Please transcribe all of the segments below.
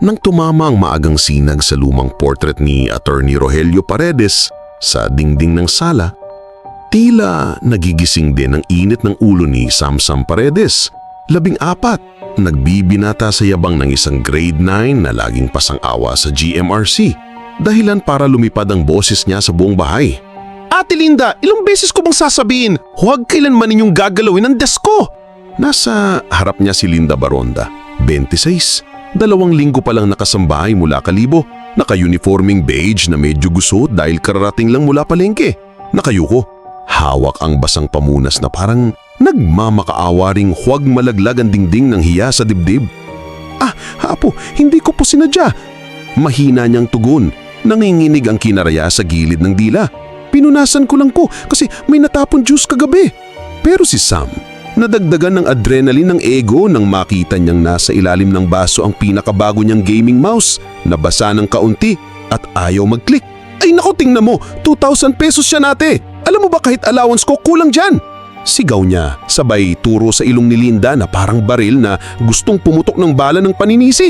Nang tumama ang maagang sinag sa lumang portrait ni Attorney Rogelio Paredes sa dingding ng sala, tila nagigising din ang init ng ulo ni Samsam Paredes. Labing apat, nagbibinata sa yabang ng isang grade 9 na laging pasang-awa sa GMRC. Dahilan para lumipad ang boses niya sa buong bahay. Ate Linda, ilang beses ko bang sasabihin, huwag kailanman ninyong gagalawin ang desk ko. Nasa harap niya si Linda Baronda, 26. Dalawang linggo pa lang nakasambahay mula Kalibo, naka-uniforming beige na medyo gusot dahil kararating lang mula palengke. Nakayuko, hawak ang basang pamunas na parang nagmamakaawa ring huwag malaglag ang dingding ng hiya sa dibdib. Ah, hapo, hindi ko po sinadya. Mahina niyang tugon, nanginginig ang kinaraya sa gilid ng dila. Pinunasan ko lang po kasi may natapon juice kagabi. Pero si Sam, nadagdagan ng adrenaline ng ego nang makita niyang nasa ilalim ng baso ang pinakabago niyang gaming mouse na basa ng kaunti at ayaw mag-click. Ay nako tingnan mo, 2,000 pesos siya nate. Alam mo ba kahit allowance ko kulang dyan? Sigaw niya, sabay turo sa ilong ni Linda na parang baril na gustong pumutok ng bala ng paninisi.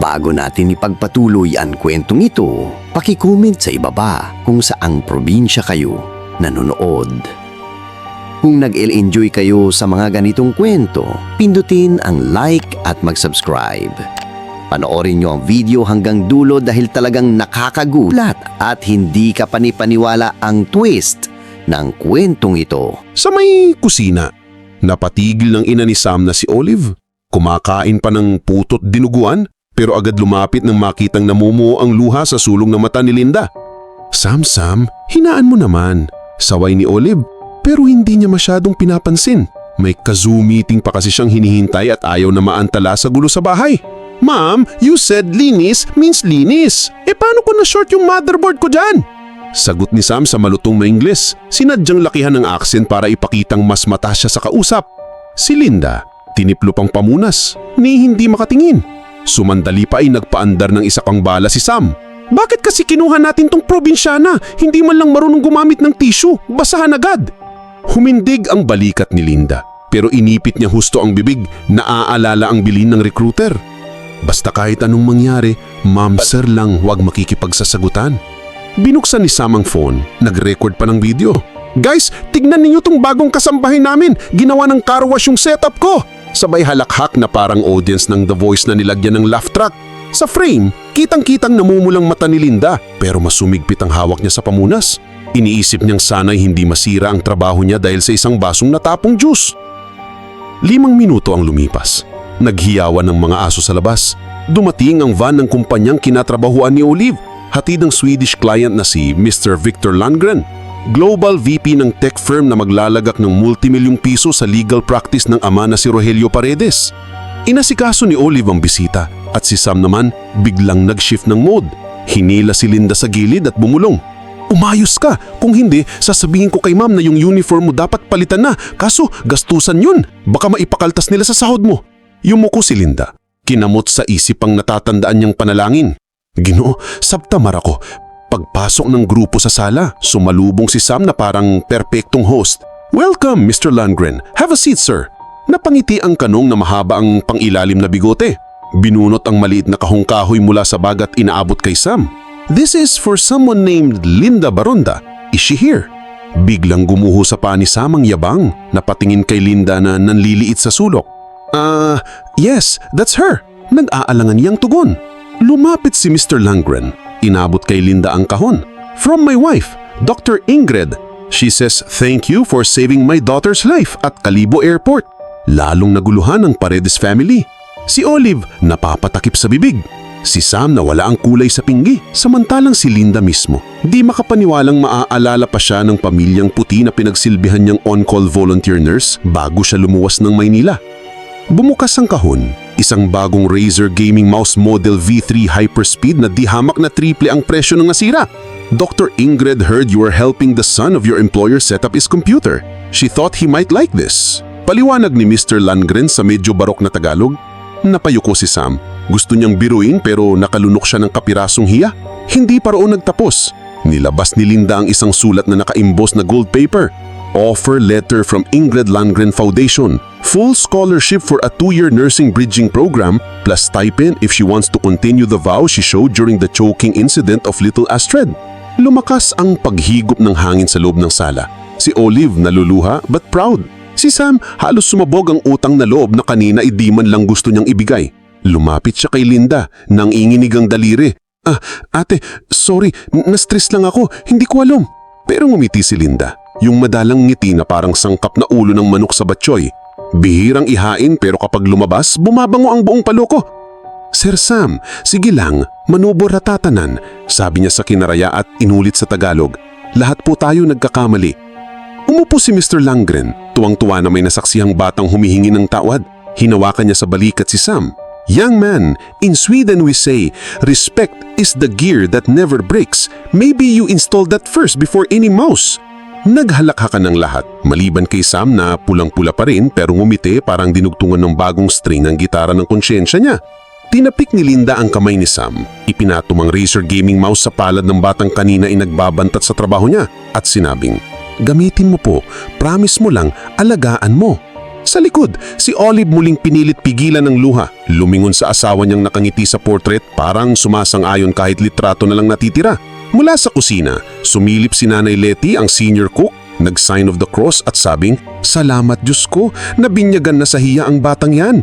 Bago natin ipagpatuloy ang kwentong ito, pakicomment sa ibaba kung saang probinsya kayo nanonood. Kung nag-enjoy kayo sa mga ganitong kwento, pindutin ang like at mag-subscribe. Panoorin nyo ang video hanggang dulo dahil talagang nakakagulat at hindi ka panipaniwala ang twist ng kwentong ito. Sa may kusina, napatigil ng ina ni Sam na si Olive. Kumakain pa ng putot dinuguan pero agad lumapit nang makitang namumuo ang luha sa sulong ng mata ni Linda. Sam, Sam, hinaan mo naman. Saway ni Olive pero hindi niya masyadong pinapansin. May ka-Zoom meeting pa kasi siyang hinihintay at ayaw na maantala sa gulo sa bahay. Ma'am, you said linis means linis. E paano ko na-short yung motherboard ko dyan? Sagot ni Sam sa malutong na Ingles. Sinadyang lakihan ng accent para ipakitang mas mata siya sa kausap. Si Linda, tiniplo pang pamunas, ni hindi makatingin. Sumandali pa ay nagpaandar ng isa pang bala si Sam. Bakit kasi kinuha natin tong probinsyana? Hindi man lang marunong gumamit ng tissue, basahan agad. Humindig ang balikat ni Linda, pero inipit niya husto ang bibig na aalala ang bilin ng recruiter. Basta kahit anong mangyari, ma'am sir lang huwag makikipagsasagutan. Binuksan ni Sam ang phone, nag-record pa ng video. Guys, tignan ninyo tong bagong kasambahay namin. Ginawa ng car wash yung setup ko. Sabay halakhak na parang audience ng The Voice na nilagyan ng laugh track. Sa frame, kitang-kitang namumulang mata ni Linda pero masumigpit ang hawak niya sa pamunas. Iniisip niyang sana'y hindi masira ang trabaho niya dahil sa isang basong natapong juice. Limang minuto ang lumipas. Naghiyawan ng mga aso sa labas. Dumating ang van ng kumpanyang kinatrabahuan ni Olive, hatid ng Swedish client na si Mr. Victor Landgren. Global VP ng tech firm na maglalagak ng multimilyong piso sa legal practice ng ama na si Rogelio Paredes. Inasikaso ni Olive ang bisita at si Sam naman biglang nag-shift ng mode. Hinila si Linda sa gilid at bumulong. Umayos ka. Kung hindi, sasabihin ko kay ma'am na yung uniform mo dapat palitan na. Kaso, gastusan yun. Baka maipakaltas nila sa sahod mo. Yumuko si Linda. Kinamot sa isip ang natatandaan niyang panalangin. Ginoo, sabtamar ako. Pagpasok ng grupo sa sala, sumalubong si Sam na parang perpektong host. Welcome, Mr. Landgren. Have a seat, sir. Napangiti ang kanong na mahaba ang pangilalim na bigote. Binunot ang maliit na kahong-kahoy mula sa bag at inaabot kay Sam. This is for someone named Linda Baronda. Is she here? Biglang gumuho sa paa ni yabang, napatingin kay Linda na nanliliit sa sulok. Ah, yes, that's her. Nag-aalangan niyang tugon. Lumapit si Mr. Langren. Inabot kay Linda ang kahon. From my wife, Dr. Ingrid. She says thank you for saving my daughter's life at Kalibo Airport. Lalong naguluhan ang Paredes family. Si Olive napapatakip sa bibig. Si Sam na wala ang kulay sa pinggi, samantalang si Linda mismo. Di makapaniwalang maaalala pa siya ng pamilyang puti na pinagsilbihan niyang on-call volunteer nurse bago siya lumuwas ng Maynila. Bumukas ang kahon, isang bagong Razer gaming mouse model V3 Hyperspeed na di hamak na triple ang presyo ng nasira. Dr. Ingrid heard you are helping the son of your employer set up his computer. She thought he might like this. Paliwanag ni Mr. Landgren sa medyo barok na Tagalog. Napayuko si Sam. Gusto niyang biruin pero nakalunok siya ng kapirasong hiya. Hindi pa roon nagtapos. Nilabas ni Linda ang isang sulat na nakaimbos na gold paper. Offer letter from Ingrid Landgren Foundation. Full scholarship for a two-year nursing bridging program plus stipend if she wants to continue the vow she showed during the choking incident of little Astrid. Lumakas ang paghigop ng hangin sa loob ng sala. Si Olive naluluha but proud. Si Sam halos sumabog ang utang na loob na kanina ay di man lang gusto niyang ibigay. Lumapit siya kay Linda nang inginig ang daliri. Ah, ate, sorry, na-stress lang ako, hindi ko alam. Pero ngumiti si Linda, yung madalang ngiti na parang sangkap na ulo ng manok sa batsoy. Bihirang ihain pero kapag lumabas, bumabango ang buong paloko. Sir Sam, sige lang, manubor ratatanan, sabi niya sa kinaraya at inulit sa Tagalog. Lahat po tayo nagkakamali. Umupo si Mr. Langren, tuwang-tuwa na may nasaksihang batang humihingi ng tawad. Hinawakan niya sa balikat si Sam. Young man, in Sweden we say, respect is the gear that never breaks. Maybe you installed that first before any mouse. Naghalakhakan ng lahat, maliban kay Sam na pulang-pula pa rin pero ngumiti parang dinugtungan ng bagong string ang gitara ng konsyensya niya. Tinapik ni Linda ang kamay ni Sam. Ipinatumang Razer gaming mouse sa palad ng batang kanina ay nagbabantat sa trabaho niya at sinabing, Gamitin mo po, promise mo lang, alagaan mo. Sa likod, si Olive muling pinilit pigilan ng luha. Lumingon sa asawa niyang nakangiti sa portrait parang sumasang-ayon kahit litrato na lang natitira. Mula sa kusina, sumilip si Nanay Letty ang senior cook, nag-sign of the cross at sabing, Salamat Diyos ko, nabinyagan na sa hiya ang batang yan.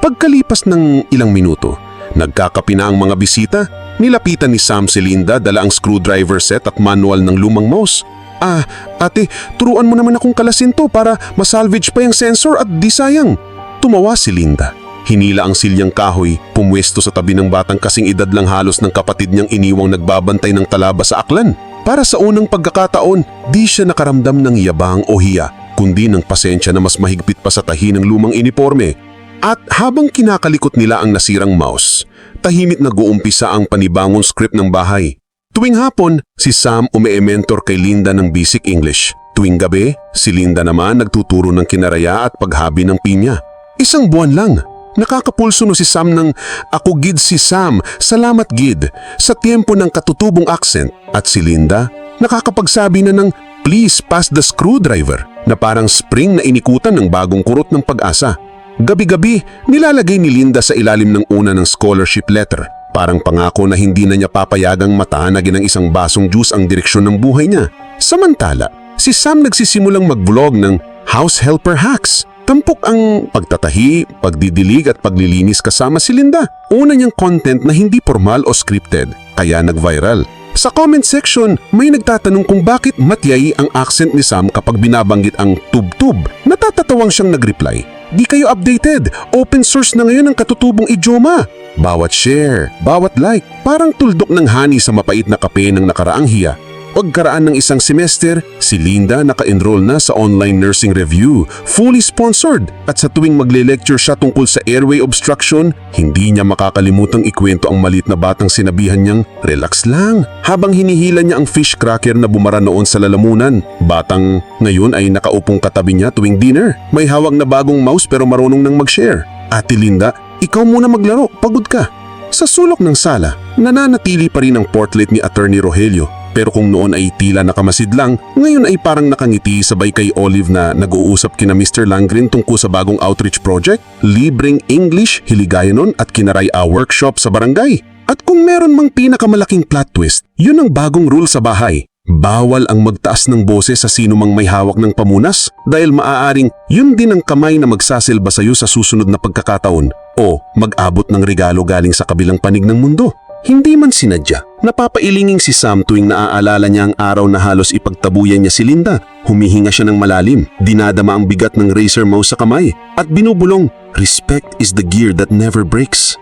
Pagkalipas ng ilang minuto, nagkakapi na ang mga bisita, nilapitan ni Sam si Linda dala ang screwdriver set at manual ng lumang mouse. Ah, ate, turuan mo naman akong kalasin to para masalvage pa yung sensor at di sayang. Tumawa si Linda. Hinila ang silyang kahoy, pumwesto sa tabi ng batang kasing edad lang halos ng kapatid niyang iniwang nagbabantay ng talaba sa aklan. Para sa unang pagkakataon, di siya nakaramdam ng yabang o hiya, kundi ng pasensya na mas mahigpit pa sa tahi ng lumang iniporme. At habang kinakalikot nila ang nasirang mouse, tahimik nag-uumpisa ang panibangong script ng bahay. Tuwing hapon, si Sam umi-mentor kay Linda ng basic English. Tuwing gabi, si Linda naman nagtuturo ng kinaraya at paghabi ng pinya. Isang buwan lang, nakakapulso no si Sam ng Ako gid si Sam, salamat gid, sa tiempo ng katutubong accent. At si Linda, nakakapagsabi na ng Please pass the screwdriver na parang spring na inikutan ng bagong kurot ng pag-asa. Gabi-gabi, nilalagay ni Linda sa ilalim ng una ng scholarship letter. Parang pangako na hindi na niya papayagang matanagin ng isang basong juice ang direksyon ng buhay niya. Samantala, si Sam nagsisimulang mag-vlog ng House Helper Hacks. Tampok ang pagtatahi, pagdidilig at paglilinis kasama si Linda. Una niyang content na hindi formal o scripted, kaya nag-viral. Sa comment section, may nagtatanong kung bakit matyay ang accent ni Sam kapag binabanggit ang tub-tub. Natatatawang siyang nag-reply. Di kayo updated. Open source na ngayon ang katutubong idioma. Bawat share, bawat like, parang tuldok ng hani sa mapait na kape ng nakaraang hiya. Pagkaraan ng isang semester, si Linda naka-enroll na sa online nursing review, fully sponsored. At sa tuwing magle-lecture siya tungkol sa airway obstruction, hindi niya makakalimutang ikwento ang malit na batang sinabihan niyang, relax lang. Habang hinihila niya ang fish cracker na bumara noon sa lalamunan, batang ngayon ay nakaupong katabi niya tuwing dinner. May hawak na bagong mouse pero marunong nang mag-share. Ate Linda, ikaw muna maglaro, pagod ka. Sa sulok ng sala, nananatili pa rin ang portrait ni Attorney Rogelio. Pero kung noon ay tila nakamasid lang, ngayon ay parang nakangiti sabay kay Olive na nag-uusap kina Mr. Langren tungkol sa bagong outreach project, libreng English, hiligayanon at kinaray workshop sa barangay. At kung meron mang pinakamalaking plot twist, yun ang bagong rule sa bahay. Bawal ang magtaas ng boses sa sino mang may hawak ng pamunas dahil maaaring yun din ang kamay na magsasilba sa iyo sa susunod na pagkakataon o mag-abot ng regalo galing sa kabilang panig ng mundo. Hindi man sinadya, napapailinging si Sam tuwing naaalala niya ang araw na halos ipagtabuyan niya si Linda. Humihinga siya ng malalim, dinadama ang bigat ng racer mouse sa kamay, at binubulong, Respect is the gear that never breaks.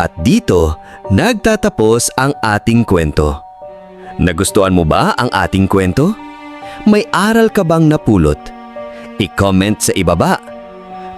At dito, nagtatapos ang ating kwento. Nagustuhan mo ba ang ating kwento? May aral ka bang napulot? I-comment sa ibaba.